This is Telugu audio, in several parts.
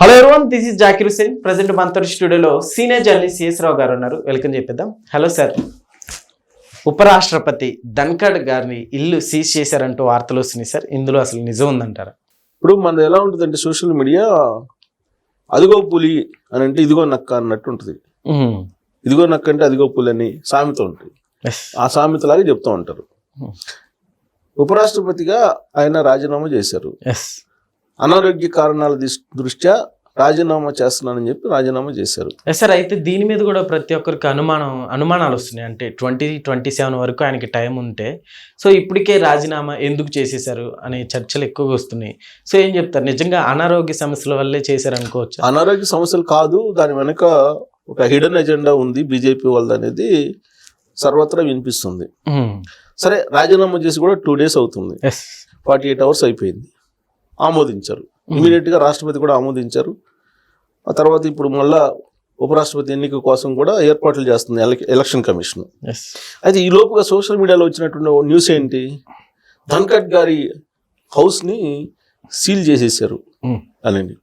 Hello everyone this is Zakir Hussain present మనతో స్టూడియోలో సీనియర్ జర్నలిస్ట్ సిఎస్ రావు గారు ఉన్నారు. వెల్కమ్ చెప్పేద్దాం. హలో సార్ ఉపరాష్ట్రపతి ధన్కడ్ గారిని ఇల్లు సీజ్ చేశారంటూ వార్తలు వస్తున్నాయి సార్ ఇందులో అసలు నిజం ఉందంటారా? ఇప్పుడు మనది ఎలా ఉంటుందంటే సోషల్ మీడియా అదిగో పులి అని అంటే ఇదిగో నక్క అన్నట్టు ఉంటుంది. ఇదిగో నక్క అంటే అదిగో పులి అని సామెత ఉంటుంది. ఆ సామెతలాగా చెప్తూ ఉంటారు. ఉపరాష్ట్రపతిగా ఆయన రాజీనామా చేశారు. ఎస్ అనారోగ్య కారణాల దృష్ట్యా రాజీనామా చేస్తున్నానని చెప్పి రాజీనామా చేశారు. ఎస్ సార్ అయితే దీని మీద కూడా ప్రతి ఒక్కరికి అనుమానం అనుమానాలు వస్తున్నాయి. అంటే ట్వంటీ ట్వంటీ సెవెన్ వరకు ఆయనకి టైం ఉంటే సో ఇప్పటికే రాజీనామా ఎందుకు చేసేశారు అనే చర్చలు ఎక్కువగా వస్తున్నాయి. సో ఏం చెప్తారు? నిజంగా అనారోగ్య సమస్యల వల్లే చేశారు అనుకోవచ్చు అనారోగ్య సమస్యలు కాదు దాని వెనుక ఒక హిడెన్ ఎజెండా ఉంది బీజేపీ వాళ్ళది అనేది సర్వత్రా వినిపిస్తుంది. సరే రాజీనామా చేసి కూడా టూ డేస్ అవుతుంది. ఫార్టీ ఎయిట్ అవర్స్ అయిపోయింది. ఆమోదించారు. ఇమీడియట్గా రాష్ట్రపతి కూడా ఆమోదించారు. ఆ తర్వాత ఇప్పుడు మళ్ళా ఉపరాష్ట్రపతి ఎన్నిక కోసం కూడా ఏర్పాట్లు చేస్తుంది ఎలక్- ఎలక్షన్ కమిషన్. అయితే ఈ లోపుగా సోషల్ మీడియాలో వచ్చినటువంటి న్యూస్ ఏంటి? ధన్కడ్ గారి హౌస్ని సీల్ చేసేసారు అనండి.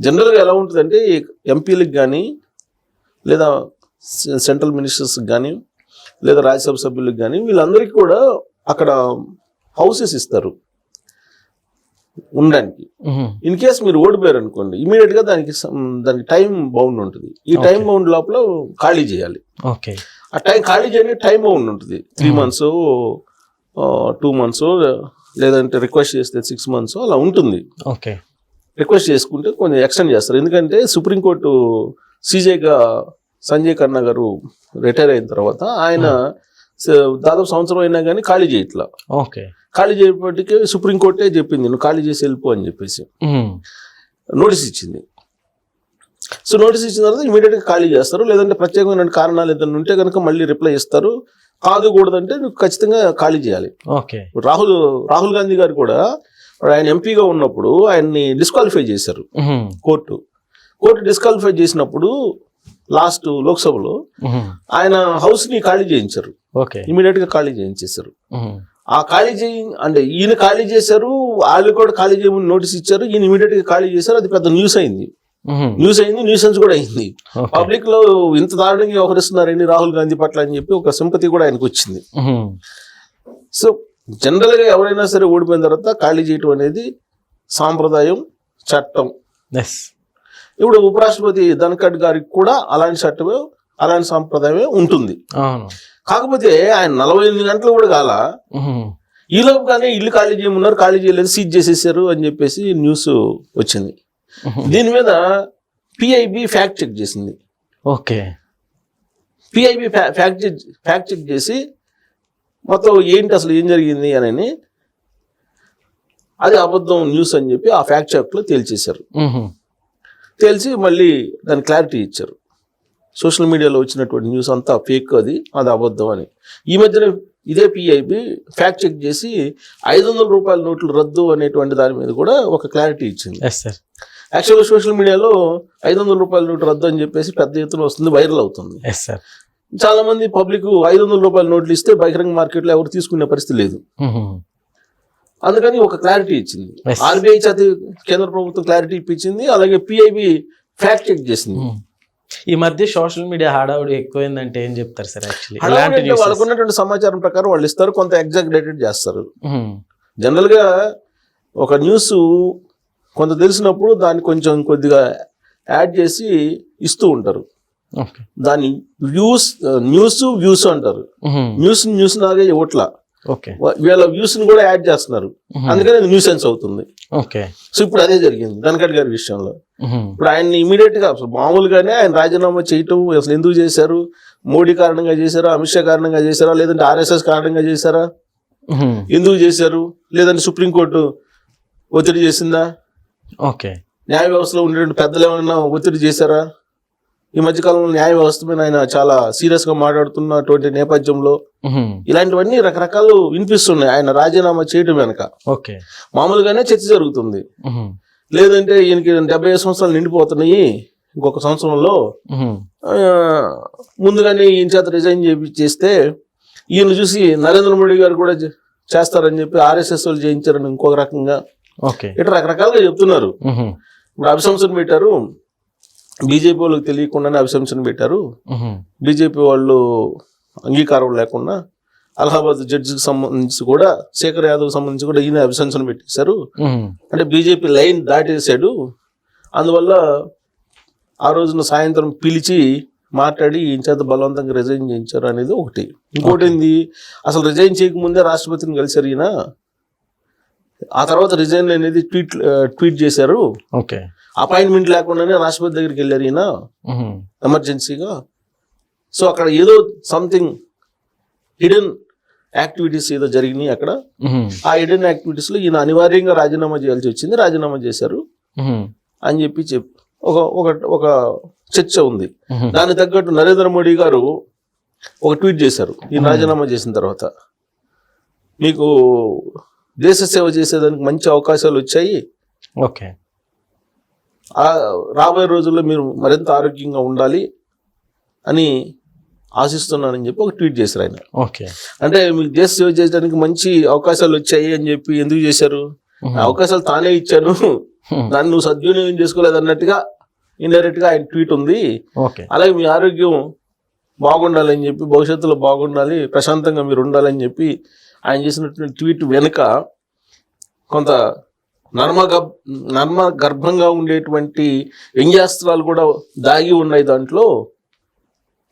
జనరల్గా ఎలా ఉంటుందంటే ఎంపీలకు కానీ లేదా సెంట్రల్ మినిస్టర్స్కి కానీ లేదా రాజ్యసభ సభ్యులకు కానీ వీళ్ళందరికీ కూడా అక్కడ హౌసెస్ ఇస్తారు. ఉండడానికి. ఇన్ కేస్ మీరు ఓడిపోయారు అనుకోండి ఇమీడియట్గా దానికి దానికి టైం బౌండ్ ఉంటుంది. ఈ టైం. బౌండ్ లోపల ఖాళీ చేయాలి. ఓకే. ఆ టైం ఖాళీ చేయడానికి టైం బౌండ్ ఉంటుంది. త్రీ మంత్స్ టూ మంత్స్ లేదంటే రిక్వెస్ట్ చేస్తే సిక్స్ మంత్స్ అలా ఉంటుంది. ఓకే. రిక్వెస్ట్ చేసుకుంటే కొంచెం ఎక్స్టెండ్ చేస్తారు. ఎందుకంటే సుప్రీంకోర్టు సీజేగా సంజయ్ ఖన్నా గారు రిటైర్ అయిన తర్వాత ఆయన దాదాపు సంవత్సరం అయినా కానీ ఖాళీ చేయట్లా. ఓకే. ఖాళీ చేయబట్టికే సుప్రీంకోర్టే చెప్పింది నువ్వు ఖాళీ చేసి వెళ్ళిపో అని చెప్పేసి. నోటీస్ ఇచ్చింది. సో నోటీస్ ఇచ్చిన తర్వాత ఇమీడియట్గా ఖాళీ చేస్తారు. లేదంటే ప్రత్యేకమైన కారణాలు ఏదైనా ఉంటే కనుక మళ్ళీ రిప్లై ఇస్తారు. కాదు కూడదంటే నువ్వు ఖచ్చితంగా ఖాళీ చేయాలి. ఓకే. రాహుల్ రాహుల్ గాంధీ గారు కూడా ఆయన ఎంపీగా ఉన్నప్పుడు ఆయన్ని డిస్క్వాలిఫై చేశారు కోర్టు. కోర్టు డిస్క్వాలిఫై చేసినప్పుడు లాస్ట్ లోక్సభలో ఆయన హౌస్ని ఖాళీ చేయించారు. ఇమీడియట్గా ఖాళీ చేయించేశారు. ఆ ఖాళీ చేయి అంటే ఈయన ఖాళీ చేశారు వాళ్ళు కూడా ఖాళీ చేయమని నోటీస్ ఇచ్చారు ఈయన ఇమీడియట్గా ఖాళీ చేశారు అది పెద్ద న్యూస్ అయింది. న్యూస్ అయింది న్యూసెన్స్ కూడా అయింది. పబ్లిక్లో ఇంత దారుణంగా వ్యవహరిస్తున్నారండి రాహుల్ గాంధీ పట్ల అని చెప్పి ఒక సింపతి కూడా ఆయనకు వచ్చింది. సో జనరల్గా ఎవరైనా సరే ఓడిపోయిన తర్వాత ఖాళీ చేయటం అనేది సాంప్రదాయం చట్టం. ఇప్పుడు ఉపరాష్ట్రపతి ధన్కడ్ గారికి కూడా అలాంటి చట్టమే అలాంటి సాంప్రదాయమే ఉంటుంది. కాకపోతే ఆయన నలభై ఎనిమిది గంటలు కూడా కాల. ఈ లోపుగానే ఇల్లు ఖాళీ చేయమన్నారు ఖాళీ చేయలేదు సీజ్ చేసేసారు అని చెప్పేసి న్యూస్ వచ్చింది. దీని మీద పిఐబి ఫ్యాక్ట్ చెక్ చేసింది. Okay. PIB fact check fact check చేసి మొత్తం ఏంటి అసలు ఏం జరిగింది అని అది అబద్ధం న్యూస్ అని చెప్పి ఆ ఫ్యాక్ట్ చెక్లో తేల్చేశారు. తేల్చి మళ్ళీ దాని క్లారిటీ ఇచ్చారు. సోషల్ మీడియాలో వచ్చినటువంటి న్యూస్ అంతా ఫేక్ అది అది అబద్ధం అని. ఈ మధ్యన ఇదే పిఐబి ఫ్యాక్ట్ చెక్ చేసి ఐదు వందల రూపాయల నోట్లు రద్దు అనేటువంటి దాని మీద కూడా ఒక క్లారిటీ ఇచ్చింది. యాక్చువల్గా సోషల్ మీడియాలో ఐదు వందల రూపాయల నోటు రద్దు అని చెప్పేసి పెద్ద ఎత్తున వస్తుంది వైరల్ అవుతుంది. చాలా మంది పబ్లిక్ ఐదు వందల రూపాయల నోట్లు ఇస్తే బహిరంగ మార్కెట్లో ఎవరు తీసుకునే పరిస్థితి లేదు. అందుకని ఒక క్లారిటీ ఇచ్చింది. ఆర్బీఐ చేత కేంద్ర ప్రభుత్వం క్లారిటీ ఇప్పించింది అలాగే పిఐబి ఫ్యాక్ట్ చెక్ చేసింది. ఈ మధ్య సోషల్ మీడియా హడావుడి ఎక్కువైందంటే ఏం చెప్తారు సార్ యాక్చువల్లీ ఇలాంటి వాళ్ళకు ఉన్నటువంటి సమాచారం ప్రకారం వాళ్ళు ఇస్తారు కొంత ఎగ్జాగ్రేటెడ్ చేస్తారు. న్యూస్ జనరల్గా ఒక న్యూస్ కొంత తెలిసినప్పుడు దాన్ని కొంచెం కొద్దిగా యాడ్ చేసి ఇస్తూ ఉంటారు. దాన్ని వ్యూస్ న్యూస్ వ్యూస్ అంటారు. న్యూస్ న్యూస్ లాగే ఇవ్వట్లా. వీళ్ళ వ్యూస్ని కూడా యాడ్ చేస్తున్నారు. అందుకని అది న్యూస్ సెన్స్ అవుతుంది. ఓకే. సో ఇప్పుడు అదే జరిగింది ధనకడ్ గారి విషయంలో. ఇప్పుడు ఆయన్ని ఇమీడియట్గా మామూలుగానే ఆయన రాజీనామా చేయటం అసలు ఎందుకు చేశారు? మోడీ కారణంగా చేశారా? అమిత్ షా కారణంగా చేశారా? లేదంటే ఆర్ఎస్ఎస్ కారణంగా చేశారా? ఎందుకు చేశారు? లేదంటే సుప్రీంకోర్టు ఒత్తిడి చేసిందా? ఓకే. న్యాయ వ్యవస్థలో ఉండేటువంటి పెద్దలు ఏమైనా ఒత్తిడి చేశారా? ఈ మధ్యకాలంలో న్యాయ వ్యవస్థ మీద ఆయన చాలా సీరియస్గా మాట్లాడుతున్నటువంటి నేపథ్యంలో ఇలాంటివన్నీ రకరకాలు వినిపిస్తున్నాయి. ఆయన రాజీనామా చేయడం వెనక. ఓకే. మామూలుగానే చర్చ జరుగుతుంది. లేదంటే ఈయనకి డెబ్బై ఐదు సంవత్సరాలు నిండిపోతున్నాయి. ఇంకొక సంవత్సరంలో ముందుగానే ఈయన చేత రిజైన్ చేస్తే ఈయన చూసి నరేంద్ర మోడీ గారు కూడా చేస్తారని చెప్పి ఆర్ఎస్ఎస్ వాళ్ళు చేయించారని ఇంకొక రకంగా ఓకే. ఇట్లా రకరకాలుగా చెప్తున్నారు. ఇప్పుడు అభిశంసన పెట్టారు. బీజేపీ వాళ్ళకి తెలియకుండానే అభిశంసన పెట్టారు. బీజేపీ వాళ్ళు అంగీకారం లేకుండా అలహాబాద్ జడ్జికి సంబంధించి కూడా శేఖర్ యాదవ్ సంబంధించి కూడా ఈయన అభిశంసన పెట్టేశారు. అంటే బీజేపీ లైన్ దాటేశాడు. అందువల్ల ఆ రోజున సాయంత్రం పిలిచి మాట్లాడి ఈయన చేత బలవంతంగా రిజైన్ చేయించారు అనేది ఒకటి. ఇంకోటి ఏంది? అసలు రిజైన్ చేయకముందే రాష్ట్రపతిని కలిశారు ఈయన. ఆ తర్వాత రిజైన్ అనేది ట్వీట్ ట్వీట్ చేశారు. ఓకే. అపాయింట్మెంట్ లేకుండానే రాష్ట్రపతి దగ్గరికి వెళ్ళారు ఈయన. ఎమర్జెన్సీగా. సో అక్కడ ఏదో సంథింగ్ హిడెన్ యాక్టివిటీస్ ఏదో జరిగినాయి అక్కడ. ఆ హిడెన్ యాక్టివిటీస్లో ఈయన అనివార్యంగా రాజీనామా చేయాల్సి వచ్చింది. రాజీనామా చేశారు. అని చెప్పి చెప్ ఒక ఒక ఒక చర్చ ఉంది. దానికి తగ్గట్టు నరేంద్ర మోడీ గారు ఒక ట్వీట్ చేశారు. ఈయన రాజీనామా చేసిన తర్వాత. మీకు దేశ సేవ చేసేదానికి మంచి అవకాశాలు వచ్చాయి. ఓకే. రాబోయే రోజుల్లో మీరు మరింత ఆరోగ్యంగా ఉండాలి అని ఆశిస్తున్నానని చెప్పి ఒక ట్వీట్ చేశారు ఆయన. ఓకే. అంటే మీకు దేశ సేవ చేయడానికి మంచి అవకాశాలు వచ్చాయి అని చెప్పి ఎందుకు చేశారు? అవకాశాలు తానే ఇచ్చాను. దాన్ని నువ్వు సద్వినియోగం చేసుకోలేదు అన్నట్టుగా ఇండైరెక్ట్గా ఆయన ట్వీట్ ఉంది. అలాగే మీ ఆరోగ్యం బాగుండాలని చెప్పి భవిష్యత్తులో బాగుండాలి ప్రశాంతంగా మీరు ఉండాలని చెప్పి ఆయన చేసినటువంటి ట్వీట్ వెనుక కొంత నర్మ నర్మ గర్భంగా ఉండేటువంటి వ్యంగ్యాస్త్రాలు కూడా దాగి ఉన్నాయి దాంట్లో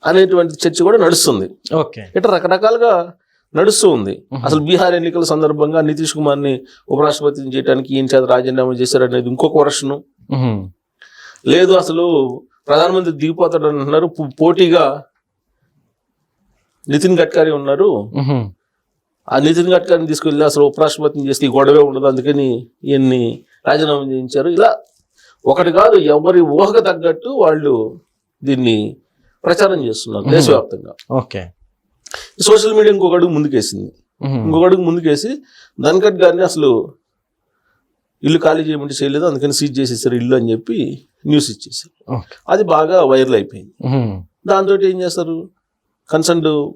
అనేటువంటి చర్చ కూడా నడుస్తుంది. ఓకే. ఇట్లా రకరకాలుగా నడుస్తూ ఉంది. అసలు బీహార్ ఎన్నికల సందర్భంగా నితీష్ కుమార్ని ఉపరాష్ట్రపతిని చేయడానికి ఈయన చేత రాజీనామా చేశారనేది ఇంకొక వర్షను. ఉహు, లేదు అసలు ప్రధానమంత్రి దిగిపోతాడు అంటున్నారు పోటీగా నితిన్ గడ్కరీ ఉన్నారు. ఆ నితిన్ గడ్కరీని తీసుకెళ్ళి అసలు ఉపరాష్ట్రపతిని చేస్తే గొడవే ఉండదు. అందుకని ఈయన్ని రాజీనామా చేయించారు. ఇలా ఒకటి కాదు ఎవరి ఊహకు తగ్గట్టు వాళ్ళు దీన్ని ప్రచారం చేస్తున్నారు దేశవ్యాప్తంగా. ఓకే. సోషల్ మీడియా ఇంకొక అడుగు ముందుకేసింది. ఇంకొక అడుగు ముందుకేసి ధన్కట్ గారిని అసలు ఇల్లు ఖాళీ చేయమంటే చేయలేదు. అందుకని సీజ్ చేసేసారు ఇల్లు అని చెప్పి న్యూస్ ఇచ్చేసారు. అది బాగా వైరల్ అయిపోయింది. దాంతో ఏం చేస్తారు? కన్సర్న్డ్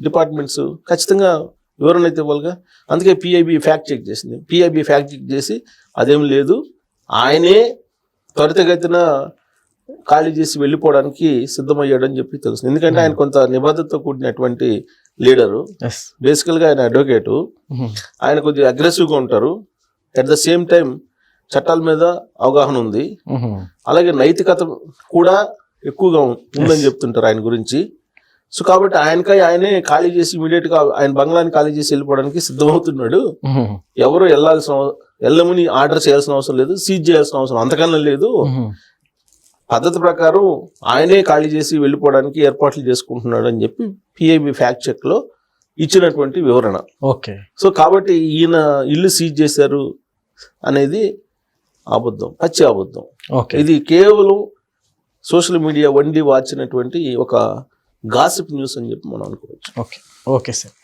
డిపార్ట్మెంట్స్ ఖచ్చితంగా వివరణ అయితే ఇవ్వాలిగా. అందుకే పిఐబి ఫ్యాక్ట్ చెక్ చేసింది. పిఐబి ఫ్యాక్ట్ చెక్ చేసి అదేం లేదు. ఆయనే త్వరితగతిన ఖాళీ చేసి వెళ్ళిపోవడానికి సిద్ధమయ్యాడని చెప్పి తెలుస్తుంది. ఎందుకంటే ఆయన కొంత నిబద్ధతతో కూడినటువంటి లీడరు. బేసికల్గా ఆయన అడ్వకేటు ఆయన కొద్దిగా అగ్రెసివ్గా ఉంటారు. అట్ ద సేమ్ టైం చట్టాల మీద అవగాహన ఉంది. అలాగే నైతికత కూడా ఎక్కువగా ఉందని చెప్తుంటారు ఆయన గురించి. సో కాబట్టి ఆయనకై ఆయనే ఖాళీ చేసి ఇమీడియట్గా ఆయన బంగ్లాని ఖాళీ చేసి వెళ్ళిపోవడానికి సిద్ధమవుతున్నాడు. ఎవరు వెళ్ళాల్సిన వెళ్ళమని ఆర్డర్ చేయాల్సిన అవసరం లేదు సీజ్ చేయాల్సిన అవసరం అంతకన్నా లేదు. పద్ధతి ప్రకారం ఆయనే ఖాళీ చేసి వెళ్ళిపోవడానికి ఏర్పాట్లు చేసుకుంటున్నాడు అని చెప్పి పిఐబి ఫ్యాక్ట్ చెక్లో ఇచ్చినటువంటి వివరణ. ఓకే. సో కాబట్టి ఈయన ఇల్లు సీజ్ చేశారు అనేది అబద్ధం పచ్చి అబద్ధం. ఓకే. ఇది కేవలం సోషల్ మీడియా వండి వాచినటువంటి ఒక గాసిప్ న్యూస్ అని చెప్పి మనం అనుకోవచ్చు. ఓకే. Okay sir.